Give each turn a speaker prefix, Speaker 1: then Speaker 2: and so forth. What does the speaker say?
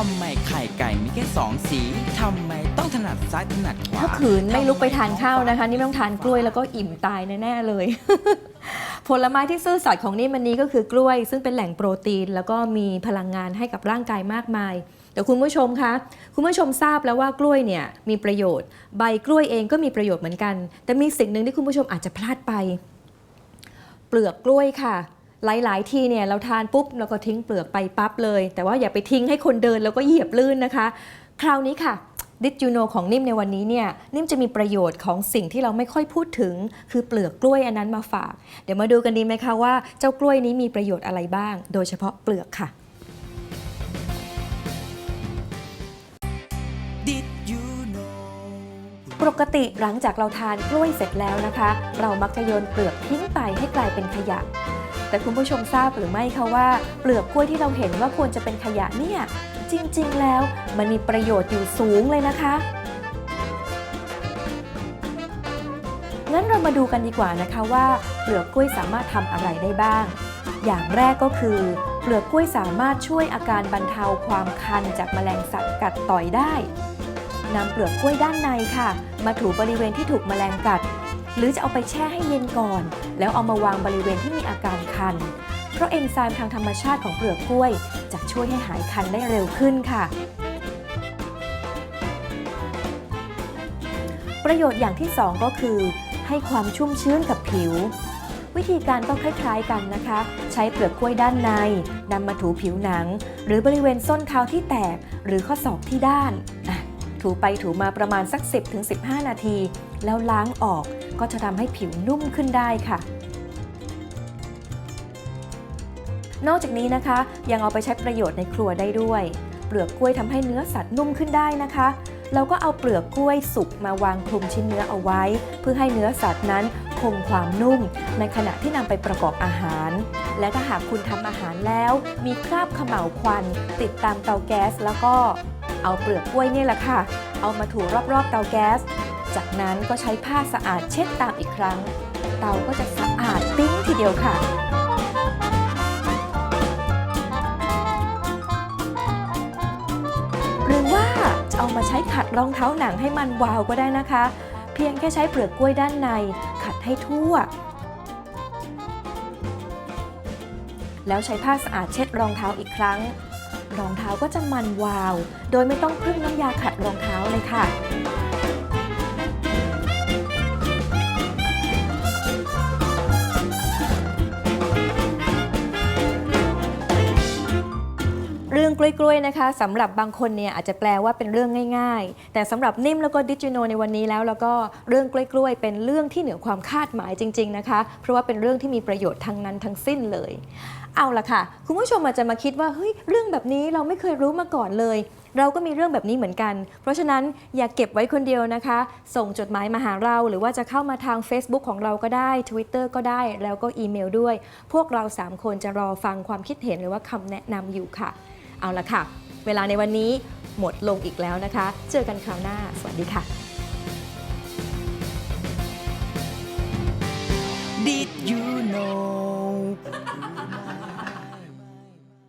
Speaker 1: ไข่ไก่มีแค่สองสีทำไมต้องถนัดซ้ายถนัดขวา
Speaker 2: ถ้าขืนไม่ลุกไปทานข้าวนะคะ นี่ต้องทานกล้วยแล้วก็อิ่มตายแน่ๆเลย ผลไม้ที่ซื่อสัตย์ของนิ่มวันนี้ก็คือกล้วย ซึ่งเป็นแหล่งโปรตีน แล้วก็มีพลังงานให้กับร่างกายมากมายแต่คุณผู้ชมคะ คุณผู้ชมทราบแล้วว่ากล้วยเนี่ยมีประโยชน์ ใบกล้วยเองก็มีประโยชน์เหมือนกัน แต่มีสิ่งหนึ่งที่คุณผู้ชมอาจจะพลาดไป เปลือกกล้วยค่ะ หลาย ๆ ทีเนี่ยเราทานปุ๊บเราก็ทิ้งเปลือกไปปั๊บเลย แต่ว่าอย่าไปทิ้งให้คนเดินแล้วก็เหยียบลื่นนะคะ คราวนี้ค่ะดิจูโนของนิ่มในวันนี้เนี่ยนิ่มจะมีประโยชน์ของสิ่งที่เราไม่ค่อยพูดถึง คือเปลือกกล้วยอันนั้นมาฝาก เดี๋ยวมาดูกันดีไหมคะว่าเจ้ากล้วยนี้มีประโยชน์อะไรบ้าง โดยเฉพาะเปลือกค่ะ
Speaker 1: Did you know
Speaker 2: ปกติหลังจากเราทานกล้วยเสร็จแล้วนะคะ เรามักจะโยนเปลือกทิ้งไปให้กลายเป็นขยะ แต่คุณผู้ชมทราบหรือไม่คะว่า เปลือกกล้วยที่เราเห็นว่าควรจะเป็นขยะเนี่ย จริงๆ แล้วมันมีประโยชน์อยู่สูงเลยนะคะงั้นเรามาดูกันดีกว่านะคะว่า เปลือกกล้วยสามารถทำอะไรได้บ้าง อย่างแรกก็คือ เปลือกกล้วยสามารถช่วยอาการบรรเทาความคันจากแมลงสัตว์กัดต่อยได้นำเปลือกกล้วยด้านในค่ะ มาถูบริเวณที่ถูกแมลงกัด หรือจะเอาไปแช่ให้เย็นก่อน แล้วเอามาวางบริเวณที่มีอาการคัน เพราะเอนไซม์ทางธรรมชาติของเปลือกกล้วย จะช่วยให้หายคันได้เร็วขึ้นค่ะ ประโยชน์อย่างที่ 2 ก็คือ ให้ความชุ่มชื้นกับผิว วิธีการก็คล้ายๆกันนะคะ ใช้เปลือกกล้วยด้านในนำมาถูผิวหนัง หรือบริเวณส้นเท้าที่แตก หรือข้อศอกที่ด้านถูไปถูมาประมาณสัก 10-15 นาที แล้วล้างออก ก็จะทำให้ผิวนุ่มขึ้นได้ค่ะ นอกจากนี้นะคะ ยังเอาไปใช้ประโยชน์ในครัวได้ด้วย เปลือกกล้วยทำให้เนื้อสัตว์นุ่มขึ้นได้นะคะเราก็เอาเปลือกกล้วยสุกมาวางคลุมชิ้นเนื้อเอาไว้ เพื่อให้เนื้อสัตว์นั้นคงความนุ่ม ในขณะที่นำไปประกอบอาหาร และถ้าหากคุณทำอาหารแล้ว มีคราบขม่าวควัน ติดตามเตาแก๊ส แล้วก็เอาเปลือกกล้วยนี่แหละค่ะ เอามาถูรอบๆเตาแก๊ส จากนั้นก็ใช้ผ้าสะอาดเช็ดตามอีกครั้ง เตาก็จะสะอาดปิ้งทีเดียวค่ะ หรือว่าจะเอามาใช้ขัดรองเท้าหนังให้มันวาวก็ได้นะคะ เพียงแค่ใช้เปลือกกล้วยด้านใน ขัดให้ทั่ว แล้วใช้ผ้าสะอาดเช็ดรองเท้าอีกครั้ง รองเท้าก็จะมันวาว โดยไม่ต้องพึ่งน้ำยาขัดรองเท้าเลยค่ะ เรื่องกล้วยๆนะคะสำหรับบางคนเนี่ยอาจจะแปลว่าเป็นเรื่องง่าย ๆ แต่สำหรับนิ่มแล้วก็ดิจิโนในวันนี้แล้วแล้วก็เรื่องกล้วยๆเป็นเรื่องที่เหนือความคาดหมายจริง ๆนะคะ เพราะว่าเป็นเรื่องที่มีประโยชน์ทั้งนั้นทั้งสิ้นเลย เอาละค่ะ คุณผู้ชมอาจจะมาคิดว่าเฮ้ยเรื่องแบบนี้เราไม่เคยรู้มาก่อนเลย เราก็มีเรื่องแบบนี้เหมือนกัน เพราะฉะนั้นอย่าเก็บไว้คนเดียวนะคะ ส่งจดหมายมาหาเรา หรือว่าจะเข้ามาทาง Facebook ของเราก็ได้ Twitter ก็ได้แล้วก็อีเมลด้วย พวกเราสามคนจะรอฟังความคิดเห็นหรือว่าคำแนะนำอยู่ค่ะ เอาละค่ะ เวลาในวันนี้หมดลงอีกแล้วนะคะ เจอกันคราวหน้า สวัสดีค่ะ
Speaker 1: Did you know